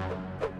Thank you.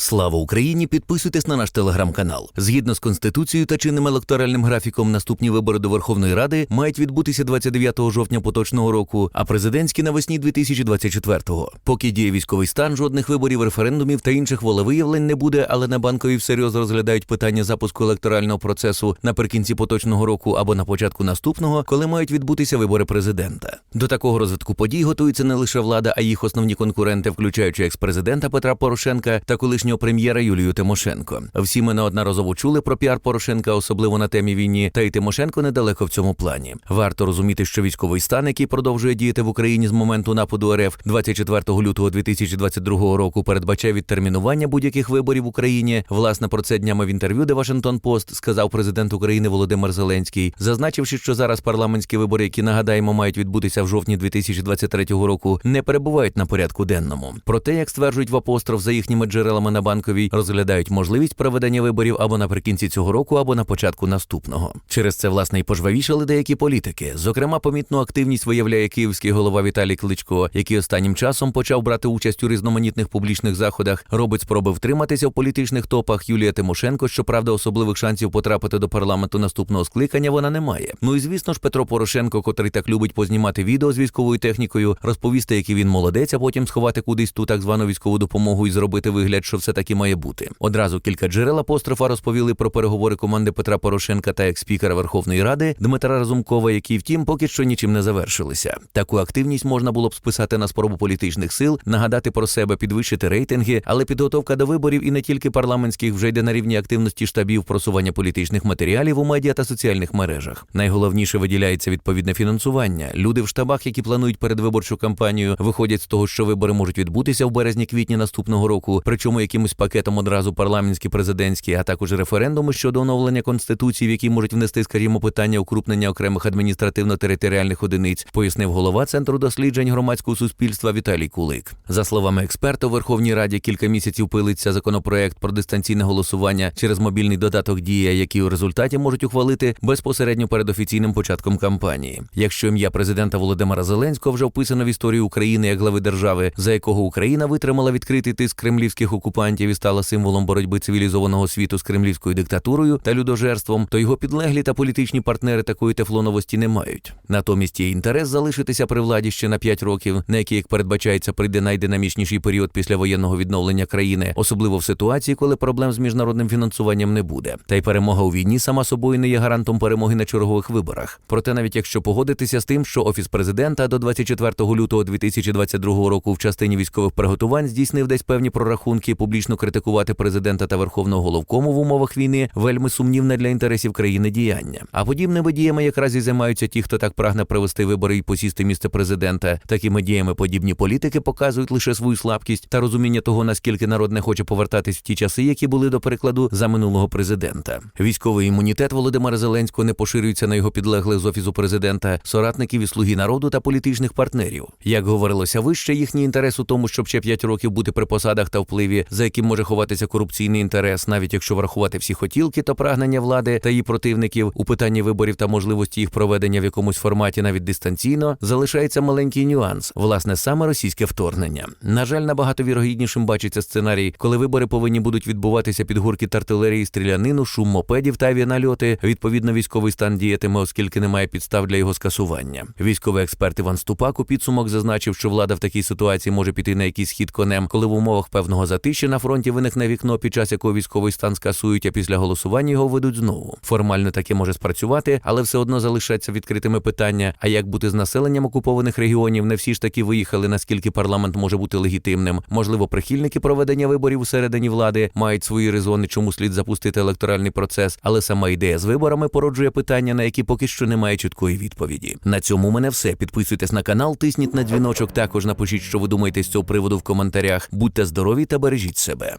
Слава Україні! Підписуйтесь на наш телеграм-канал. Згідно з конституцією та чинним електоральним графіком, наступні вибори до Верховної Ради мають відбутися 29 жовтня поточного року, а президентські навесні 2024-го. Поки діє військовий стан, жодних виборів, референдумів та інших волевиявлень не буде, але на банковій всерйоз розглядають питання запуску електорального процесу наприкінці поточного року або на початку наступного, коли мають відбутися вибори президента. До такого розвитку подій готується не лише влада, а їх основні конкуренти, включаючи екс-президента Петра Порошенка та колишнього прем'єра Юлію Тимошенко. Всі ми неодноразово чули про піар Порошенка, особливо на темі війні, та й Тимошенко недалеко в цьому плані. Варто розуміти, що військовий стан, який продовжує діяти в Україні з моменту нападу РФ 24 лютого 2022 року, передбачає відтермінування будь-яких виборів в Україні. Власне про це днями в інтерв'ю, де Вашингтон Пост сказав президент України Володимир Зеленський, зазначивши, що зараз парламентські вибори, які нагадаємо, мають відбутися в жовтні 2023 року, не перебувають на порядку денному. Проте, як стверджують в апостроф за їхніми джерелами на банковій, розглядають можливість проведення виборів або наприкінці цього року, або на початку наступного. Через це власне й пожвавішали деякі політики. Зокрема, помітну активність виявляє київський голова Віталій Кличко, який останнім часом почав брати участь у різноманітних публічних заходах, робить спроби втриматися в політичних топах. Юлія Тимошенко, щоправда, особливих шансів потрапити до парламенту наступного скликання вона не має. Ну і звісно ж, Петро Порошенко, котрий так любить познімати відео з військовою технікою, розповісти, який він молодець, а потім сховати кудись ту так звану військову допомогу і зробити вигляд, що все таки має бути. Одразу кілька джерел апострофа розповіли про переговори команди Петра Порошенка та експікера Верховної Ради Дмитра Разумкова, які втім поки що нічим не завершилися. Таку активність можна було б списати на спробу політичних сил, нагадати про себе, підвищити рейтинги, але підготовка до виборів і не тільки парламентських вже йде на рівні активності штабів просування політичних матеріалів у медіа та соціальних мережах. Найголовніше виділяється відповідне фінансування. Люди в штабах, які планують передвиборчу кампанію, виходять з того, що вибори можуть відбутися в березні-квітні наступного року, причому якимось пакетом одразу парламентські, президентські, а також референдуми щодо оновлення конституції, в які можуть внести, скажімо, питання укрупнення окремих адміністративно-територіальних одиниць, пояснив голова центру досліджень громадського суспільства Віталій Кулик. За словами експерта, у Верховній Раді кілька місяців пилиться законопроект про дистанційне голосування через мобільний додаток Дія, який у результаті можуть ухвалити безпосередньо перед офіційним початком кампанії. Якщо ім'я президента Володимира Зеленського вже вписано в історію України як глави держави, за якого Україна витримала відкритий тиск кремлівських окупантів і стала символом боротьби цивілізованого світу з кремлівською диктатурою та людожерством, то його підлеглі та політичні партнери такої тефлоновості не мають. Натомість є інтерес залишитися при владі ще на 5 років, на який, як передбачається, прийде найдинамічніший період після воєнного відновлення країни, особливо в ситуації, коли проблем з міжнародним фінансуванням не буде. Та й перемога у війні сама собою не є гарантом перемоги на чергових виборах. Проте, навіть якщо погодитися з тим, що офіс президента до 24 лютого 2022 року в частині військових приготувань здійснив десь певні прорахунки, публічно критикувати президента та верховного головкому в умовах війни вельми сумнівне для інтересів країни діяння. А подібними діями якраз і займаються ті, хто так прагне провести вибори і посісти місце президента. Такими діями подібні політики показують лише свою слабкість та розуміння того, наскільки народ не хоче повертатись в ті часи, які були до перекладу за минулого президента. Військовий імунітет Володимира Зеленського не поширюється на його підлеглих з офісу президента, соратників і слуги народу та політичних партнерів. Як говорилося вище, їхній інтерес у тому, щоб ще 5 років бути при посадах та впливі, за яким може ховатися корупційний інтерес, навіть якщо врахувати всі хотілки та прагнення влади та її противників у питанні виборів та можливості їх проведення в якомусь форматі, навіть дистанційно, залишається маленький нюанс, власне, саме російське вторгнення. На жаль, набагато вірогіднішим бачиться сценарій, коли вибори повинні будуть відбуватися під гуркіт артилерії, стрілянину, шум мопедів та авіанальоти. Відповідно, військовий стан діятиме, оскільки немає підстав для його скасування. Військовий експерт Іван Ступак у підсумок зазначив, що влада в такій ситуації може піти на якийсь хід конем, коли в умовах певного на фронті виникне вікно, під час якого військовий стан скасують, а після голосування його ведуть знову. Формально таке може спрацювати, але все одно залишаться відкритими питання. А як бути з населенням окупованих регіонів? Не всі ж таки виїхали, наскільки парламент може бути легітимним. Можливо, прихильники проведення виборів усередині влади мають свої резони, чому слід запустити електоральний процес, але сама ідея з виборами породжує питання, на які поки що немає чіткої відповіді. На цьому мене все. Підписуйтесь на канал, тисніть на дзвіночок. Також напишіть, що ви думаєте з цього приводу в коментарях. Будьте здорові та бережіть себе.